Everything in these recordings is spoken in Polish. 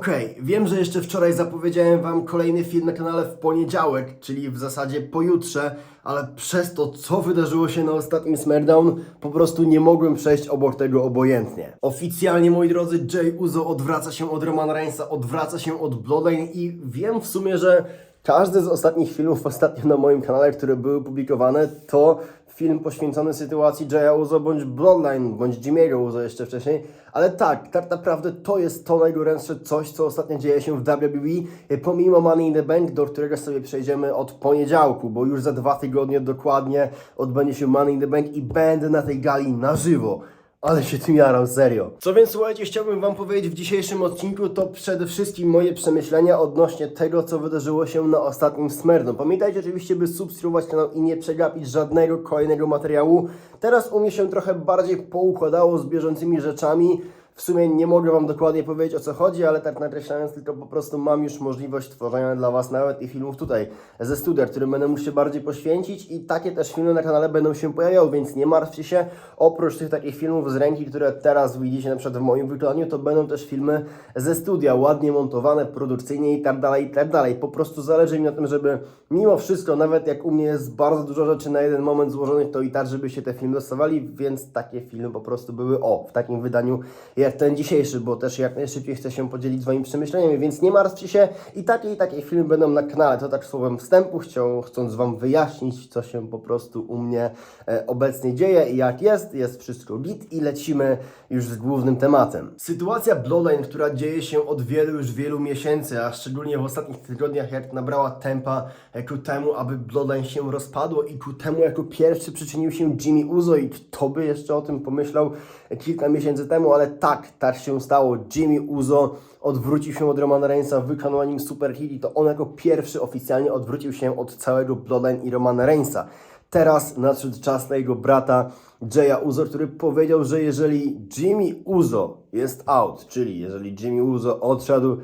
Okej, wiem, że jeszcze wczoraj zapowiedziałem Wam kolejny film na kanale w poniedziałek, czyli w zasadzie pojutrze, ale przez to, co wydarzyło się na ostatnim SmackDown, po prostu nie mogłem przejść obok tego obojętnie. Oficjalnie, moi drodzy, Jay Uzo odwraca się od Roman Reignsa, odwraca się od Bloodline i wiem w sumie, że każdy z ostatnich filmów ostatnio na moim kanale, które były publikowane, to film poświęcony sytuacji Jaya Uzo bądź Bloodline, bądź Jimmy'ego Uzo jeszcze wcześniej, ale tak, tak naprawdę to jest to najgorętsze coś, co ostatnio dzieje się w WWE, pomimo Money in the Bank, do którego sobie przejdziemy od poniedziałku, bo już za dwa tygodnie dokładnie odbędzie się Money in the Bank i będę na tej gali na żywo. Ale się tym jaram, serio. Co więc słuchajcie, chciałbym Wam powiedzieć w dzisiejszym odcinku, to przede wszystkim moje przemyślenia odnośnie tego, co wydarzyło się na ostatnim Smerdu. Pamiętajcie oczywiście, by subskrybować kanał i nie przegapić żadnego kolejnego materiału. Teraz u mnie się trochę bardziej poukładało z bieżącymi rzeczami. W sumie nie mogę Wam dokładnie powiedzieć o co chodzi, ale tak nakreślając, tylko po prostu mam już możliwość tworzenia dla Was nawet i filmów tutaj ze studia, którym będę mógł się bardziej poświęcić i takie też filmy na kanale będą się pojawiały, więc nie martwcie się. Oprócz tych takich filmów z ręki, które teraz widzicie na przykład w moim wykonaniu, to będą też filmy ze studia, ładnie montowane, produkcyjnie i tak dalej, i tak dalej. Po prostu zależy mi na tym, żeby mimo wszystko, nawet jak u mnie jest bardzo dużo rzeczy na jeden moment złożonych, to i tak, żeby się te filmy dostawali, więc takie filmy po prostu były o, w takim wydaniu jak ten dzisiejszy, bo też jak najszybciej chcę się podzielić swoimi przemyśleniami, więc nie martwcie się i takie i takie filmy będą na kanale. To tak słowem wstępu, chciał, chcąc Wam wyjaśnić, co się po prostu u mnie e, obecnie dzieje i jak jest, jest wszystko git i lecimy już z głównym tematem. Sytuacja Bloodline, która dzieje się od wielu już wielu miesięcy, a szczególnie w ostatnich tygodniach, jak nabrała tempa e, ku temu, aby Bloodline się rozpadło i ku temu jako pierwszy przyczynił się Jimmy Uzo i kto by jeszcze o tym pomyślał e, kilka miesięcy temu, ale tak, tak się stało. Jimmy Uzo odwrócił się od Romana Reignsa, wykonał nim super hit i to on jako pierwszy oficjalnie odwrócił się od całego Bloodline i Romana Reignsa. Teraz nadszedł czas na jego brata Jaya Uzo, który powiedział, że jeżeli Jimmy Uzo jest out, czyli jeżeli Jimmy Uzo odszedł,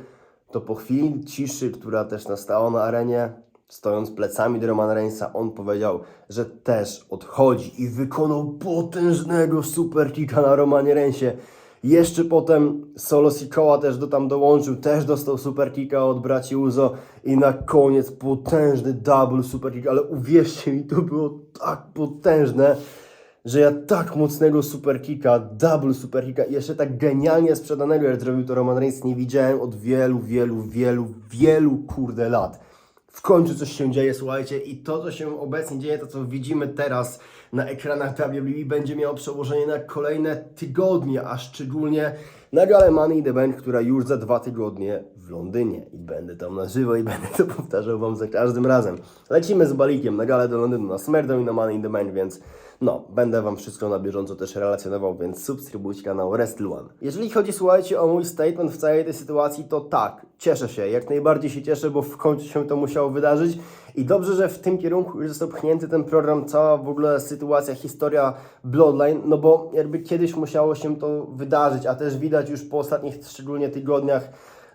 to po chwili ciszy, która też nastała na arenie, stojąc plecami do Romana Reignsa, on powiedział, że też odchodzi i wykonał potężnego super kicka na Romanie Reignsie. Jeszcze potem Solo Sikoa też do tam dołączył, też dostał super kicka od braci Uzo i na koniec potężny double super kick, ale uwierzcie mi, to było tak potężne, że ja tak mocnego super kicka, double super kicka i jeszcze tak genialnie sprzedanego, jak zrobił to Roman Reigns, nie widziałem od wielu, wielu, wielu, wielu kurde lat. W końcu coś się dzieje, słuchajcie, i to, co się obecnie dzieje, to co widzimy teraz na ekranach WWE, będzie miało przełożenie na kolejne tygodnie, a szczególnie na galę Money the Bank, która już za dwa tygodnie w Londynie. I będę tam na żywo i będę to powtarzał Wam za każdym razem. Lecimy z balikiem na galę do Londynu, na SmackDown i na Money the Bank, więc no, będę Wam wszystko na bieżąco też relacjonował, więc subskrybujcie kanał Wrestle One. Jeżeli chodzi, słuchajcie, o mój statement w całej tej sytuacji, to tak, cieszę się, jak najbardziej się cieszę, bo w końcu się to musiało wydarzyć i dobrze, że w tym kierunku już został pchnięty ten program, cała w ogóle sytuacja, historia Bloodline, no bo jakby kiedyś musiało się to wydarzyć, a też widać już po ostatnich szczególnie tygodniach,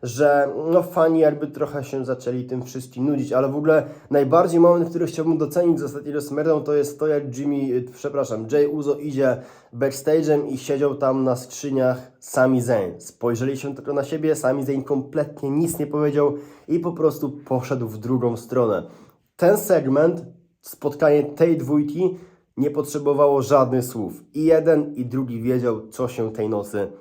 że no fani jakby trochę się zaczęli tym wszystkim nudzić, ale w ogóle najbardziej moment, który chciałbym docenić z ostatniego SmackDown to jest to jak Jimmy, y, przepraszam, Jay Uzo idzie backstage'em i siedział tam na skrzyniach Sami Zayn. Spojrzeli się tylko na siebie, Sami Zayn kompletnie nic nie powiedział i po prostu poszedł w drugą stronę. Ten segment, spotkanie tej dwójki nie potrzebowało żadnych słów. I jeden i drugi wiedział, co się tej nocy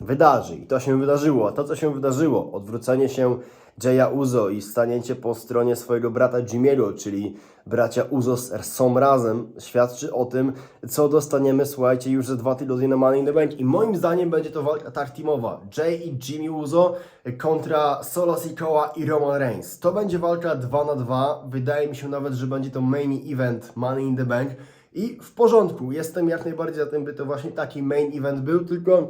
wydarzy. I to się wydarzyło. A to, co się wydarzyło, odwrócenie się Jaya Uzo i stanięcie po stronie swojego brata Jimmy'ego, czyli bracia Uzo są razem, świadczy o tym, co dostaniemy, słuchajcie, już za dwa tygodnie na Money in the Bank. I moim zdaniem będzie to walka tag teamowa. Jay i Jimmy Uzo kontra Solo Sikoa i Roman Reigns. To będzie walka 2 na 2. Wydaje mi się nawet, że będzie to main event Money in the Bank. I w porządku, jestem jak najbardziej za tym, by to właśnie taki main event był, tylko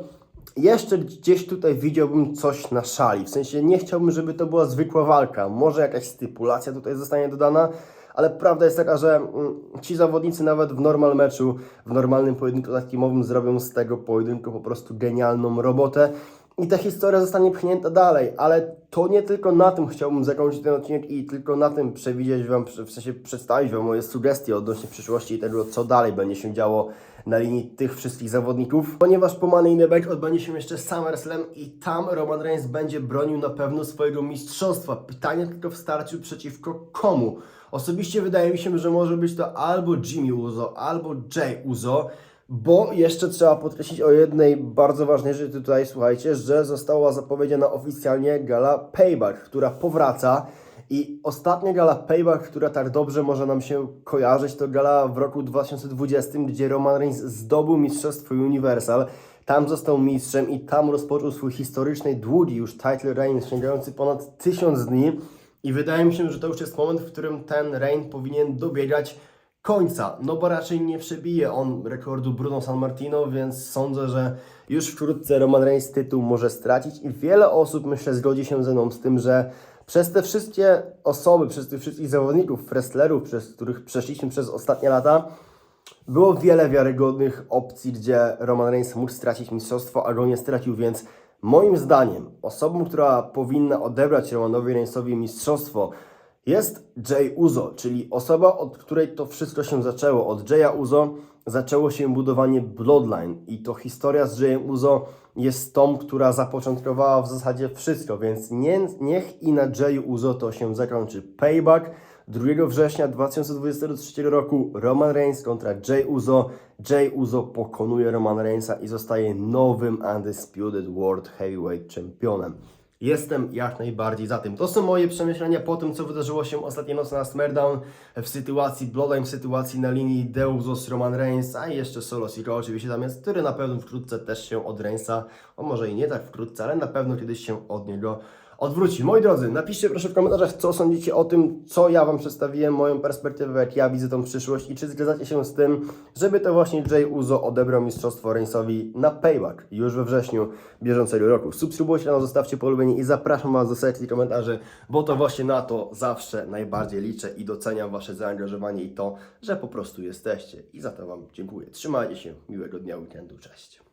jeszcze gdzieś tutaj widziałbym coś na szali. W sensie nie chciałbym, żeby to była zwykła walka. Może jakaś stypulacja tutaj zostanie dodana, ale prawda jest taka, że mm, ci zawodnicy nawet w normal meczu, w normalnym pojedynku takimowym zrobią z tego pojedynku po prostu genialną robotę. I ta historia zostanie pchnięta dalej, ale to nie tylko na tym chciałbym zakończyć ten odcinek i tylko na tym przewidzieć Wam, w sensie przedstawić Wam moje sugestie odnośnie przyszłości i tego, co dalej będzie się działo na linii tych wszystkich zawodników, ponieważ po Money in the Bank odbędzie się jeszcze SummerSlam i tam Roman Reigns będzie bronił na pewno swojego mistrzostwa. Pytanie tylko w starciu przeciwko komu? Osobiście wydaje mi się, że może być to albo Jimmy Uzo, albo Jay Uzo, bo jeszcze trzeba podkreślić o jednej bardzo ważnej rzeczy tutaj, słuchajcie, że została zapowiedziana oficjalnie gala Payback, która powraca. I ostatnia gala Payback, która tak dobrze może nam się kojarzyć, to gala w roku 2020, gdzie Roman Reigns zdobył Mistrzostwo Universal. Tam został mistrzem i tam rozpoczął swój historyczny, długi już title reign, sięgający ponad tysiąc dni. I wydaje mi się, że to już jest moment, w którym ten reign powinien dobiegać końca, no bo raczej nie przebije on rekordu Bruno San Martino, więc sądzę, że już wkrótce Roman Reigns tytuł może stracić i wiele osób, myślę, zgodzi się ze mną z tym, że przez te wszystkie osoby, przez tych wszystkich zawodników, wrestlerów, przez których przeszliśmy przez ostatnie lata, było wiele wiarygodnych opcji, gdzie Roman Reigns mógł stracić mistrzostwo, a go nie stracił, więc moim zdaniem osobą, która powinna odebrać Romanowi Reignsowi mistrzostwo jest Jay Uzo, czyli osoba, od której to wszystko się zaczęło. Od Jaya Uzo zaczęło się budowanie Bloodline i to historia z Jayem Uzo jest tą, która zapoczątkowała w zasadzie wszystko, więc nie, niech i na Jay Uzo to się zakończy. Payback 2 września 2023 roku Roman Reigns kontra Jay Uzo. Jay Uzo pokonuje Roman Reignsa i zostaje nowym Undisputed World Heavyweight Championem. Jestem jak najbardziej za tym. To są moje przemyślenia po tym, co wydarzyło się ostatniej nocy na SmackDown w sytuacji Bloodline, w sytuacji na linii Deuzos Roman Reigns, a jeszcze Solo Sikoa oczywiście tam jest, który na pewno wkrótce też się od Reignsa, o może i nie tak wkrótce, ale na pewno kiedyś się od niego odwróci. Moi drodzy, napiszcie proszę w komentarzach, co sądzicie o tym, co ja Wam przedstawiłem, moją perspektywę, jak ja widzę tą przyszłość i czy zgadzacie się z tym, żeby to właśnie Jay Uzo odebrał mistrzostwo Reignsowi na payback już we wrześniu bieżącego roku. Subskrybujcie kanał, zostawcie polubienie i zapraszam Was do sekcji komentarzy, bo to właśnie na to zawsze najbardziej liczę i doceniam Wasze zaangażowanie i to, że po prostu jesteście. I za to Wam dziękuję. Trzymajcie się, miłego dnia, weekendu, cześć.